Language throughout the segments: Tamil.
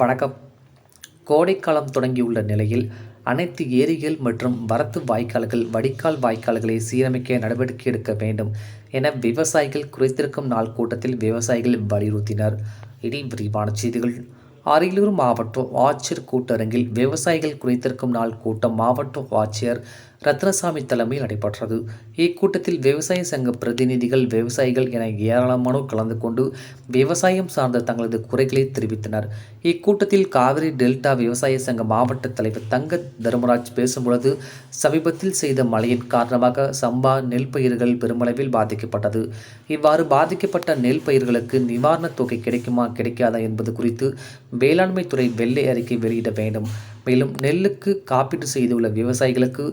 வணக்கம். கோடைக்காலம் தொடங்கியுள்ள நிலையில் அனைத்து ஏரிகள் மற்றும் வரத்து வாய்க்கால்கள் வடிகால் வாய்க்கால்களை சீரமைக்க நடவடிக்கை எடுக்க வேண்டும் என விவசாயிகள் குறைத்திருக்கும் நாள் கூட்டத்தில் விவசாயிகள் வலியுறுத்தினர். இனி விரிவான செய்திகள். அரியலூர் மாவட்ட ஆட்சியர் கூட்டரங்கில் விவசாயிகள் குறைத்திருக்கும் நாள் கூட்டம் மாவட்ட ஆட்சியர் ரத்னசாமி தலைமையில் நடைபெற்றது. இக்கூட்டத்தில் விவசாய சங்க பிரதிநிதிகள் விவசாயிகள் என ஏராளமானோர் கலந்து கொண்டு விவசாயம் சார்ந்த தங்களது குறைகளை தெரிவித்தனர். இக்கூட்டத்தில் காவிரி டெல்டா விவசாய சங்க மாவட்ட தலைவர் தங்க தர்மராஜ் பேசும்பொழுது சமீபத்தில் செய்த மழையின் காரணமாக சம்பா நெல் பயிர்கள் பெருமளவில் பாதிக்கப்பட்டது. இவ்வாறு பாதிக்கப்பட்ட நெல் பயிர்களுக்கு நிவாரணத் தொகை கிடைக்குமா கிடைக்காதா என்பது குறித்து வேளாண்மை துறை வெள்ளை அறிக்கை வெளியிட வேண்டும். மேலும் நெல்லுக்கு காப்பீடு செய்துள்ள விவசாயிகளுக்கு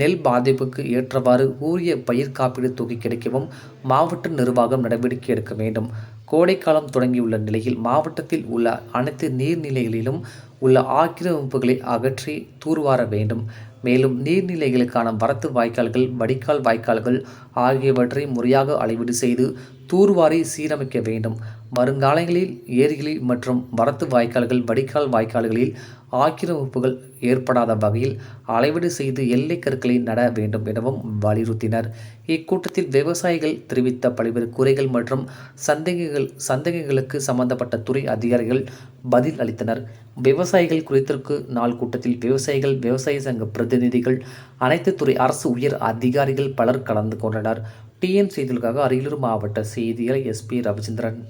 நெல் பாதிப்புக்கு ஏற்றவாறு ஊரிய பயிர் காப்பீடு தொகை கிடைக்கவும் மாவட்ட நிர்வாகம் நடவடிக்கை எடுக்க வேண்டும். கோடைக்காலம் தொடங்கியுள்ள நிலையில் மாவட்டத்தில் உள்ள அனைத்து நீர்நிலைகளிலும் உள்ள ஆக்கிரமிப்புகளை அகற்றி தூர்வார வேண்டும். மேலும் நீர்நிலைகளுக்கான வரத்து வாய்க்கால்கள் வடிகால் வாய்க்கால்கள் ஆகியவற்றை முறையாக அளவீடு செய்து தூர்வாரி சீரமைக்க வேண்டும். வருங்காலங்களில் ஏரிகளில் மற்றும் வரத்து வாய்க்கால்கள் வடிகால் வாய்க்கால்களில் ஆக்கிரமிப்புகள் ஏற்படாத வகையில் அளவீடு செய்து எல்லை கற்களை நட வேண்டும் எனவும் வலியுறுத்தினர். இக்கூட்டத்தில் விவசாயிகள் தெரிவித்த பல்வேறு குறைகள் மற்றும் சந்தேகங்கள் சந்தேகங்களுக்கு சம்பந்தப்பட்ட துறை அதிகாரிகள் பதில் அளித்தனர். விவசாயிகள் குறித்திற்கு நாள் கூட்டத்தில் விவசாயிகள் விவசாய சங்க பிரதிநிதிகள் அனைத்து துறை அரசு உயர் அதிகாரிகள் பலர் கலந்து கொண்டனர். டிஎன் செய்திகளுக்காக அரியலூர் மாவட்ட செய்தியாளர் எஸ்பி ரவிச்சந்திரன்.